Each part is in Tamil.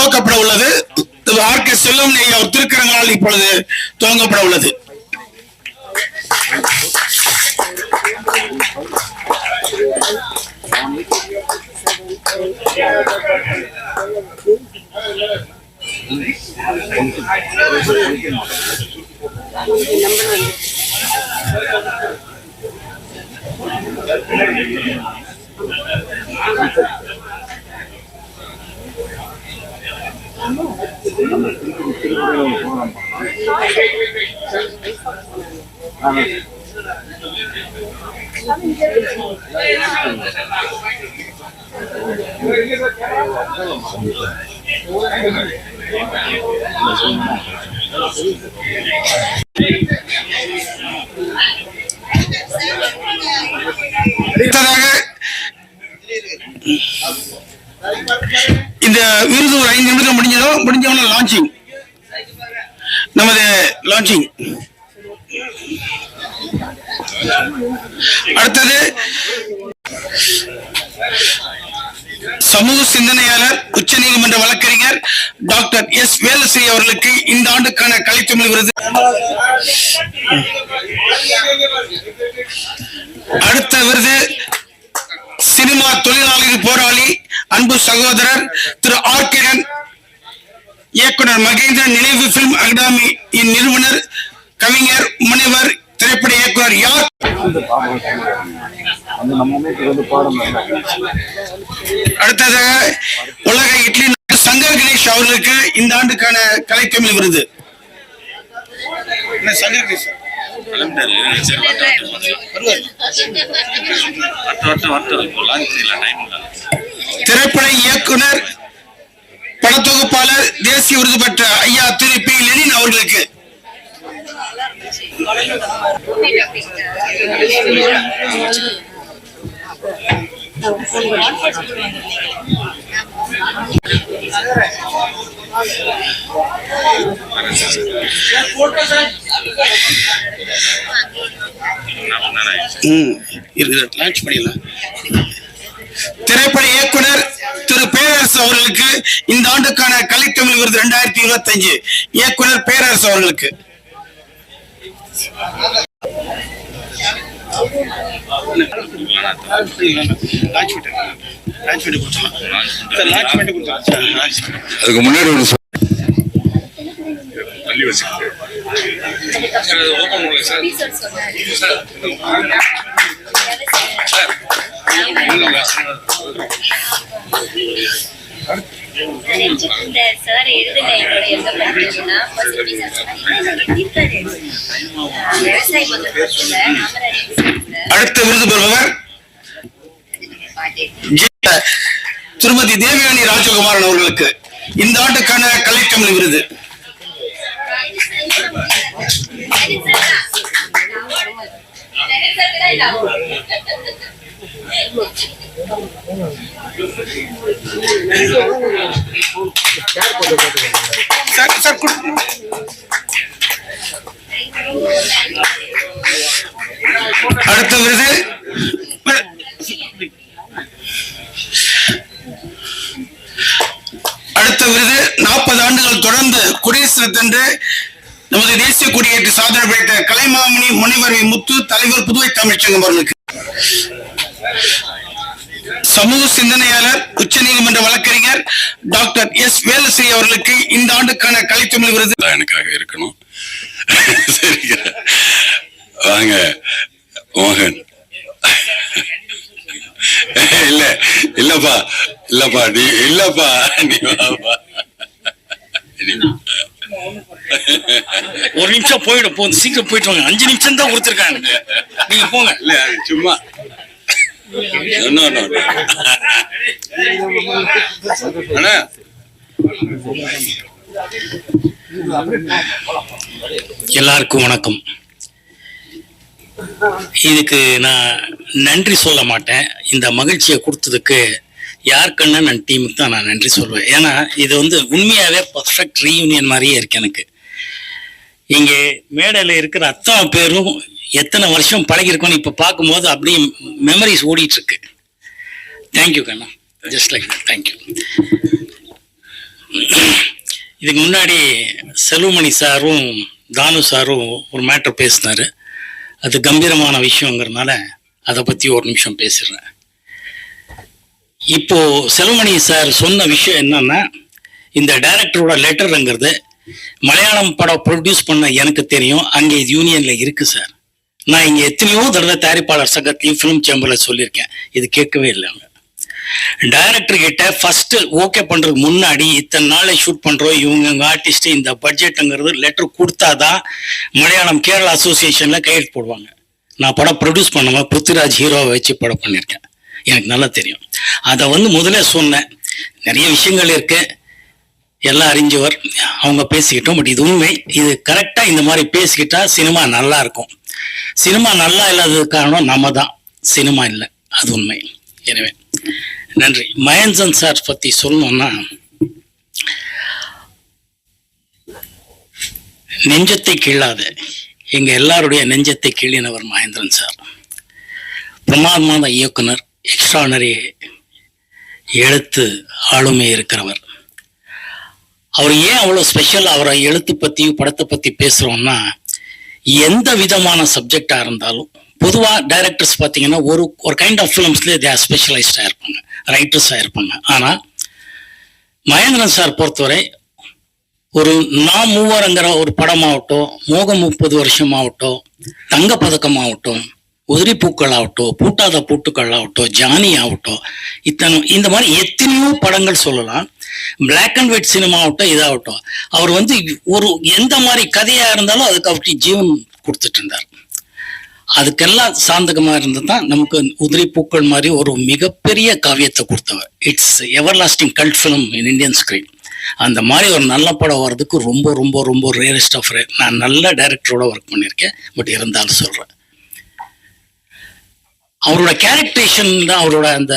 துவக்கப்பட உள்ளது. ஆர்கே செல்லும் அவர் திருக்கரங்களால் இப்பொழுது துவங்கப்பட உள்ளது. அடுத்ததாக இந்த விருது ஒரு ஐந்து நிமிடம் முடிஞ்சதோ முடிஞ்சவன லான்ச்சிங் நமது லான்ச்சிங் அடுத்தது சமூக சிந்தனையாளர் உச்ச நீதிமன்ற வழக்கறிஞர் டாக்டர் எஸ் வேலஸ்ரீ அவர்களுக்கு இந்த ஆண்டுக்கான கலைத்தமிழ் விருது. அடுத்த விருது சினிமா தொழிலாளர் போராளி அன்பு சகோதரர் திரு ஆர் கிரண் இயக்குனர் மகேந்திரன் நினைவு பிலிம் அகாடமி இன் நிறுவனர் கவிஞர் முனைவர் திரைப்பட இயக்குனர் யார்? அடுத்ததாக உலக இட்லி சங்கர் கணேஷ் அவர்களுக்கு இந்த ஆண்டுக்கான கலைத்தமிழ் விருது. என்ன சங்கர் கணேஷ்? திரைப்பட இயக்குனர் படத்தொகுப்பாளர் தேசிய விருது பெற்ற ஐயா திரு பி லெனின் அவர்களுக்கு. Thank you. லான்ச் பண்ணிடலாம். திரைப்பட இயக்குனர் திரு பேரரசு அவர்களுக்கு இந்த ஆண்டுக்கான கலைத்தமிழ் விருது இரண்டாயிரத்தி இருபத்தி அஞ்சு இயக்குனர் பேரரசு அவர்களுக்கு. அதுக்கு முன்னாடி ஒரு தள்ளி வச்சுக்கிட்டு ஓப்பன் பண்ணுங்க சார் இந்த சார் விவசாய அடுத்த விருது பெறுபவர் திருமதி தேவயானி ராஜகுமாரன் அவர்களுக்கு. இந்த ஆண்டுக்கான கலைத்தமிழ் விருது. சார் சார் கொடு- அடுத்த விருது. அடுத்த விருது நாற்பது ஆண்டுகள் தொடர்ந்து குடியரசு நமது தேசிய கொடியேற்று சாதனை படைத்த கலைமாமணி முனைவர் முத்து தலைவர் புதுவை தமிழ்ச்சங்கம் அவர்களுக்கு. சமூக சிந்தனையாளர் உச்ச நீதிமன்ற வழக்கறிஞர் டாக்டர் எஸ் வேலுஸ்ரீ அவர்களுக்கு இந்த ஆண்டுக்கான கலைத்தமிழ் விருது. எனக்காக இருக்கணும். சரிங்க. வாங்க. மோகன். இல்ல இல்லப்பா இல்லப்பா நீ இல்லப்பா நீ. ஒரு நிமிஷம் போயிடும் போதும் சீக்கிரம் போயிட்டு வாங்க. அஞ்சு நிமிஷம் தான் கொடுத்துருக்காங்க. நீங்க போங்க. இல்ல சும்மா. No, no, no. அண்ணா எல்லாருக்கும் வணக்கம். இதுக்கு நான் நன்றி சொல்ல மாட்டேன். இந்த மகிழ்ச்சியை கொடுத்ததுக்கு யாருக்குன்னா நான் டீமுக்கு தான் நான் நன்றி சொல்லுவேன் ஏன்னா இது வந்து உண்மையாகவே பர்ஃபெக்ட் ரீயூனியன் மாதிரியே இருக்கு எனக்கு. இங்கே மேடையில் இருக்கிற அத்தனை பேரும் எத்தனை வருஷம் பழகிருக்கோன்னு இப்போ பார்க்கும்போது அப்படியே மெமரிஸ் ஓடிட்டு இருக்கு தேங்க்யூ கண்ணா. ஜஸ்ட் லைக் தேங்க்யூ இதுக்கு முன்னாடி செல்வமணி சாரும் தானு சாரும் ஒரு மேட்டர் பேசினாரு. அது கம்பீரமான விஷயங்கிறதுனால அதை பற்றி ஒரு நிமிஷம் பேசிடுறேன். இப்போ செல்வமணி சார் சொன்ன விஷயம் என்னன்னா இந்த டைரக்டரோட லெட்டருங்கிறது மலையாளம் படம் ப்ரொடியூஸ் பண்ண எனக்கு தெரியும். அங்கே இது யூனியனில் இருக்குது சார். நான் இங்கே எத்தனையோ தடவை தயாரிப்பாளர் சங்கத்திலையும் ஃபிலிம் சேம்பரில் சொல்லியிருக்கேன். இது கேட்கவே இல்லை அவங்க. டைரக்டர் கிட்ட ஃபர்ஸ்ட் ஓகே பண்றதுக்கு முன்னாடி இத்தனை நாளை ஷூட் பண்றோம். இவங்க ஆர்டிஸ்ட் இந்த பட்ஜெட்டுங்கிறது லெட்டர் கொடுத்தாதான் மலையாளம் கேரளா அசோசியேஷன்ல கையெழுத்து போடுவாங்க. நான் படம் ப்ரொடியூஸ் பண்ணாம பிருத்திராஜ் ஹீரோவை வச்சு படம் பண்ணியிருக்கேன். எனக்கு நல்லா தெரியும். அதை வந்து முதல்ல சொன்னேன். நிறைய விஷயங்கள் இருக்கு. எல்லாம் அறிஞ்சவர். அவங்க பேசிக்கிட்டோம் பட் இது உண்மை. இது கரெக்டாக இந்த மாதிரி பேசிக்கிட்டா சினிமா நல்லா இருக்கும். சினிமா நல்லா இல்லாததுக்கு காரணம் நம்ம தான் சினிமா இல்லை அது உண்மை. எனவே நன்றி. மயன்சன் சார் பத்தி சொல்லணும்னா நெஞ்சத்தை கீழாத எங்க எல்லாருடைய நெஞ்சத்தை கீழினவர் மகேந்திரன் சார் பிரமாதமான இயக்குனர் எக்ஸ்ட்ரானரி எழுத்து ஆளுமை இருக்கிறவர். அவர் ஏன் அவ்வளோ ஸ்பெஷல் அவரை எழுத்து பற்றியும் படத்தை பற்றி பேசுகிறோம்னா எந்த விதமான சப்ஜெக்டாக இருந்தாலும் பொதுவாக டைரக்டர்ஸ் பார்த்தீங்கன்னா ஒரு ஒரு கைண்ட் ஆஃப் ஃபிலிம்ஸ்லேயே தே ஸ்பெஷலைஸ்டாக இருப்பாங்க. ரைட்டர்ஸாக இருப்பாங்க. ஆனால் மகேந்திரன் சார் பொறுத்தவரை ஒரு நான் மூவருங்கிற ஒரு படமாகட்டும் மோகம் முப்பது வருஷமாகட்டும் தங்கப்பதக்கமாகட்டும் உதிரி பூக்கள் ஆகட்டும் பூட்டாத பூட்டுக்கள் ஆகட்டும் ஜானி ஆகட்டும் இத்தனை இந்த மாதிரி எத்தனையோ படங்கள் சொல்லலாம். பிளாக் அண்ட் ஒயிட் சினிமா ஆகட்டும் இதாகட்டும். அவர் வந்து ஒரு எந்த மாதிரி கதையா இருந்தாலும் அதுக்கு அவருக்கு ஜீவன் கொடுத்துட்டு இருந்தார். அதுக்கெல்லாம் சாந்தகமா இருந்தது தான் நமக்கு உதிரி பூக்கள் மாதிரி ஒரு மிகப்பெரிய காவியத்தை கொடுத்தவர். It's everlasting cult film in Indian screen அந்த மாதிரி ஒரு நல்ல படம் வர்றதுக்கு ரொம்ப ரொம்ப ரொம்ப ரேரஸ்ட் ஆஃப் ரேர் நான் நல்ல டைரக்டரோட ஒர்க் பண்ணியிருக்கேன் பட் இருந்தாலும் சொல்றேன். அவரோட கேரக்டரேஷன் தான் அவரோட அந்த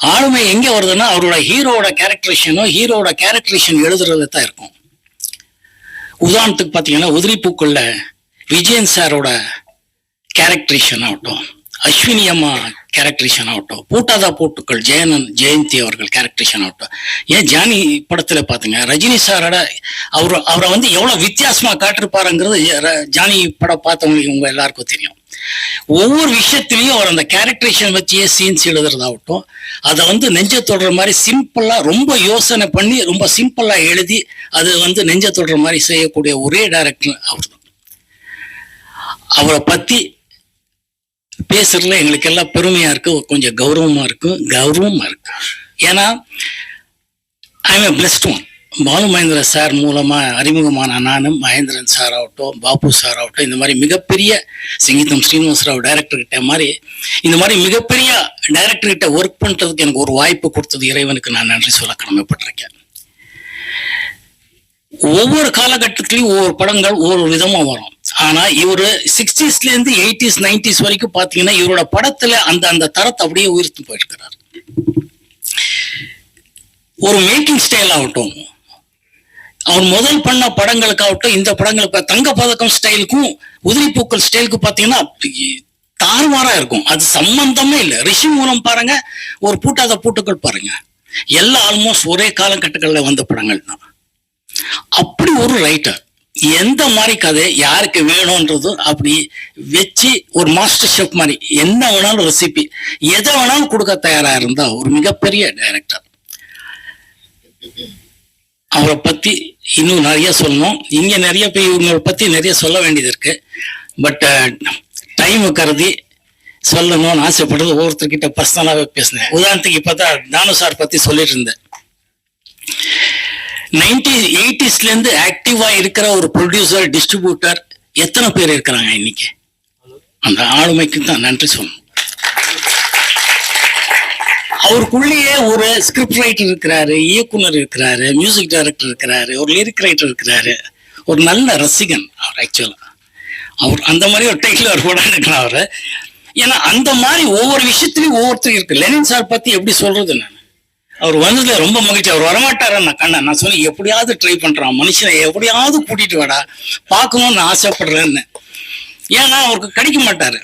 ஆளுமை எங்க வருதுன்னா அவரோட ஹீரோவோட கேரக்டரேஷனும் ஹீரோட கேரக்டரேஷன் எழுதுறது தான் இருக்கும். உதாரணத்துக்கு பார்த்தீங்கன்னா உதிரி விஜயன் சாரோட கேரக்டரேஷன் ஆகட்டும் அஸ்வினி அம்மா கேரக்டரேஷன் ஆகட்டும் பூட்டாதா பூட்டுக்கள் ஜெயனன் ஜெயந்தி அவர்கள் கேரக்டரேஷன் ஆகட்டும். ஏன் ஜானி படத்துல பாத்துங்க ரஜினி சாரோட அவர் அவரை வந்து எவ்வளவு வித்தியாசமா காட்டிருப்பாருங்கிறது ர- ஜானி படம் பார்த்தவங்களுக்கு உங்க எல்லாருக்கும் தெரியும். ஒவ்வொரு விஷயத்திலையும் அவர் அந்த கேரக்டரேஷன் வச்சே சீன்ஸ் எழுதுறதாகட்டும் அதை வந்து நெஞ்ச தொடுற மாதிரி சிம்பிளா ரொம்ப யோசனை பண்ணி ரொம்ப சிம்பிளா எழுதி அது வந்து நெஞ்ச தொடுற மாதிரி செய்யக்கூடிய ஒரே டைரக்டர் அவர் அவரை பத்தி பேசுறதுல எங்களுக்கு எல்லாம் பெருமையாக இருக்கு கொஞ்சம் கௌரவமா இருக்கும் கௌரவமா இருக்கு ஏன்னா I blessed one Balu Mahendra sir மூலமாக அறிமுகமான நானும் மகேந்திரன் சார் ஆகட்டும் பாபு சார் ஆகட்டும் இந்த மாதிரி மிகப்பெரிய சங்கீதம் ஸ்ரீனிவாசராவ் டைரக்டர்கிட்ட மாதிரி இந்த மாதிரி மிகப்பெரிய டைரக்டர்கிட்ட ஒர்க் பண்ணுறதுக்கு எனக்கு ஒரு வாய்ப்பு கொடுத்தது இறைவனுக்கு நான் நன்றி சொல்ல கடமைப்பட்டிருக்கேன். ஒவ்வொரு காலகட்டத்திலையும் ஒவ்வொரு படங்கள் ஒவ்வொரு விதமாக வரும். ஆனால் இவர் சிக்ஸ்டீஸ்லேருந்து எயிட்டிஸ் நைன்டிஸ் வரைக்கும் பார்த்தீங்கன்னா இவரோட படத்தில் அந்த அந்த தரத்தை அப்படியே உயர்த்து போயிருக்கிறார். ஒரு மேக்கிங் ஸ்டைல் ஆகட்டும் அவர் முதல் பண்ண படங்களுக்காகட்டும் இந்த படங்களுக்கு தங்க பதக்கம் ஸ்டைலுக்கும் உதிரி பூக்கள் ஸ்டைலுக்கு பாத்தீங்கன்னா தாறுமாறா இருக்கும். அது சம்பந்தமே இல்லை. ரிஷி மூலம் பாருங்க ஒரு பூட்டாத பூட்டுக்கள் பாருங்க. எல்லாம் ஆல்மோஸ்ட் ஒரே காலகட்டங்களில் வந்த படங்கள் தான். அப்படி ஒரு ரைட்டர் எந்த மாதிரி கதை யாருக்கு வேணும்ன்றது அப்படி வச்சு ஒரு மாஸ்டர் ஷெஃப் மாதிரி என்ன வேணாலும் ரெசிபி எதை வேணாலும் கொடுக்க தயாரா இருந்தா ஒரு மிகப்பெரிய டைரக்டர் அவரை பற்றி இன்னும் நிறைய சொல்லணும். இங்கே நிறைய பேர் இவங்களை பற்றி நிறைய சொல்ல வேண்டியது இருக்கு. பட் டைம் uh, கருதி சொல்லணும்னு ஆசைப்படுறது ஒவ்வொருத்தர்கிட்ட பர்சனலாகவே பேசினேன். உதாரணத்துக்கு பார்த்தா தானு சார் பற்றி சொல்லிட்டு இருந்தேன். நைன்டி எயிட்டிஸ்லேருந்து ஆக்டிவாக இருக்கிற ஒரு ப்ரொடியூசர் டிஸ்ட்ரிபியூட்டர் எத்தனை பேர் இருக்கிறாங்க இன்னைக்கு? அந்த ஆளுமைக்கு தான் நன்றி சொல்லணும். அவருக்குள்ளேயே ஒரு ஸ்கிரிப்ட் ரைட்டர் இருக்கிறாரு இயக்குனர் இருக்கிறாரு மியூசிக் டைரக்டர் இருக்கிறாரு ஒரு லிரிக் ரைட்டர் இருக்கிறாரு. ஒரு நல்ல ரசிகன் அவர் ஆக்சுவலா அவர் அந்த மாதிரி ஒரு டைட்டில் அவர் கூட அவர். ஏன்னா அந்த மாதிரி ஒவ்வொரு விஷயத்துலயும் ஒவ்வொருத்தரும் இருக்கு. லெனின் சார் பத்தி எப்படி சொல்றது நான்? அவர் வந்ததுல ரொம்ப மகிழ்ச்சி. அவர் வரமாட்டாரு நான் கண்ண நான் சொன்னேன் எப்படியாவது ட்ரை பண்றான் மனுஷனை எப்படியாவது கூட்டிட்டு வாடா. பார்க்கணும்னு ஆசைப்படுறேன்னு. ஏன்னா அவருக்கு கிடைக்க மாட்டாரு.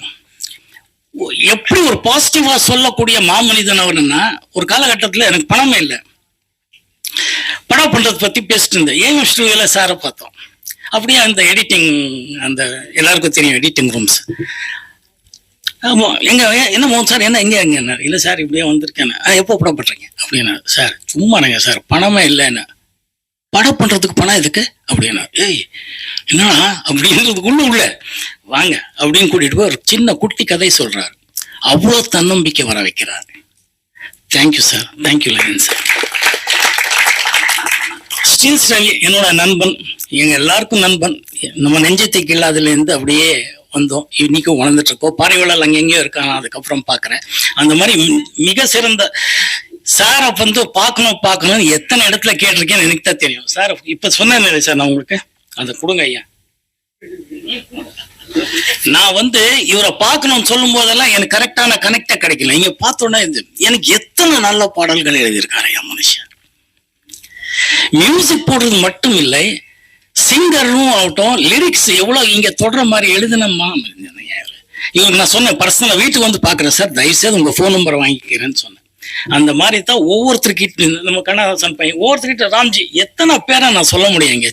எப்படி ஒரு பாசிட்டிவா சொல்லக்கூடிய மாமனிதன் அவருன்னா ஒரு காலகட்டத்தில் எனக்கு பணமே இல்லை. படம் பண்றது பத்தி பேசிட்டு இருந்தேன். ஏன் விஷ்ணுவில சாரை பார்த்தோம். அப்படியே அந்த எடிட்டிங் அந்த எல்லாருக்கும் தெரியும் எடிட்டிங் ரூம்ஸ் ஆமாம் எங்க என்ன மோகன் சார் என்ன எங்கே எங்க இல்லை சார் இப்படியே வந்திருக்கேன் எப்போ படம் பண்ணுறீங்க அப்படின்னா சார் சும்மா நாங்கள் சார் பணமே இல்லைன்னு. படம் பண்றதுக்கு பணம் எதுக்கு? அப்படின்னா ஏய் என்னன்னா அப்படின்றதுக்குள்ள உள்ள வாங்க அப்படின்னு கூட்டிட்டு போய் ஒரு சின்ன குட்டி கதை சொல்றாரு. அவ்வளோ தன்னம்பிக்கை வர வைக்கிறார். Thank you sir thank you லகன் sir ஸ்டீல் ஸ்டாலி என்னோட நண்பன் எங்க எல்லாருக்கும் நண்பன் நம்ம நெஞ்சத்தைக்கு இல்லாததுல இருந்து அப்படியே வந்தோம். இன்னைக்கும் வளர்ந்துட்டு இருக்கோம். பாறைவளால் அங்கெங்கேயோ இருக்கான் அதுக்கப்புறம் பார்க்குறேன். அந்த மாதிரி மி- மிக சிறந்த சாரை வந்து பார்க்கணும் பார்க்கணும் எத்தனை இடத்துல கேட்டிருக்கேன்னு எனக்கு தான் தெரியும். சார் இப்ப சொன்னேன் சார் நான் உங்களுக்கு? அதை கொடுங்க ஐயா. நான் வந்து இவரை பார்க்கணும்னு சொல்லும் போதெல்லாம் எனக்கு கரெக்டான கனெக்டா கிடைக்கல. இங்க பார்த்தோன்னே எனக்கு எத்தனை நல்ல பாடல்கள் எழுதியிருக்காரு என் மனுஷன். மியூசிக் போடுறது மட்டும் இல்லை சிங்கரும் ஆகட்டும் லிரிக்ஸ் எவ்வளவு இங்க தொடர மாதிரி எழுதினம்மா இவர். நான் சொன்னேன் பர்சனலா வீட்டுக்கு வந்து பாக்குறேன் சார். தயவுசெய்து உங்க ஃபோன் நம்பரை வாங்கிக்கிறேன்னு சொன்னேன். அந்த மாதிரி தான் ஒவ்வொருத்தருக்கிட்ட நம்ம கண்ணதாசன் பையன் ஒவ்வொருத்தருக்கிட்ட ராம்ஜி எத்தனை பேரை நான் சொல்ல முடியும் இங்க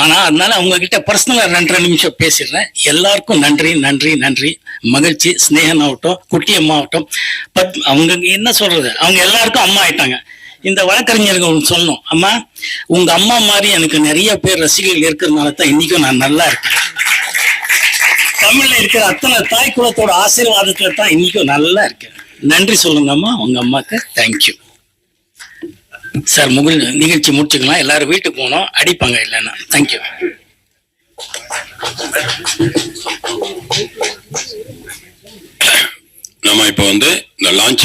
ஆனா அதனால அவங்க கிட்ட பர்சனலா ரெண்டரை நிமிஷம் பேசிடுறேன். எல்லாருக்கும் நன்றி நன்றி நன்றி. மகிழ்ச்சி ஸ்னேகன் ஆகட்டும் குட்டி அம்மா ஆகட்டும். பத் அவங்க என்ன சொல்றது? அவங்க எல்லாருக்கும் அம்மா ஆயிட்டாங்க. இந்த வழக்கறிஞர்கள் ஒன்று சொல்லணும். அம்மா உங்க அம்மா மாதிரி எனக்கு நிறைய பேர் ரசிகர்கள் இருக்கிறதுனால தான் இன்னைக்கும் நான் நல்லா இருக்கேன். தமிழ்ல இருக்கிற அத்தனை தாய் குலத்தோட ஆசீர்வாதத்துல தான் இன்னைக்கும் நல்லா இருக்கேன். நன்றி சொல்லுங்க அம்மா உங்க அம்மாக்கு தேங்க்யூ சார் முகில் நிகழ்ச்சி முடிச்சுக்கலாம். எல்லாரும் வீட்டுக்கு போனோம் அடிப்பாங்க இல்லைன்னா. தேங்க்யூ நம்ம இப்போ வந்து இந்த லான்ச்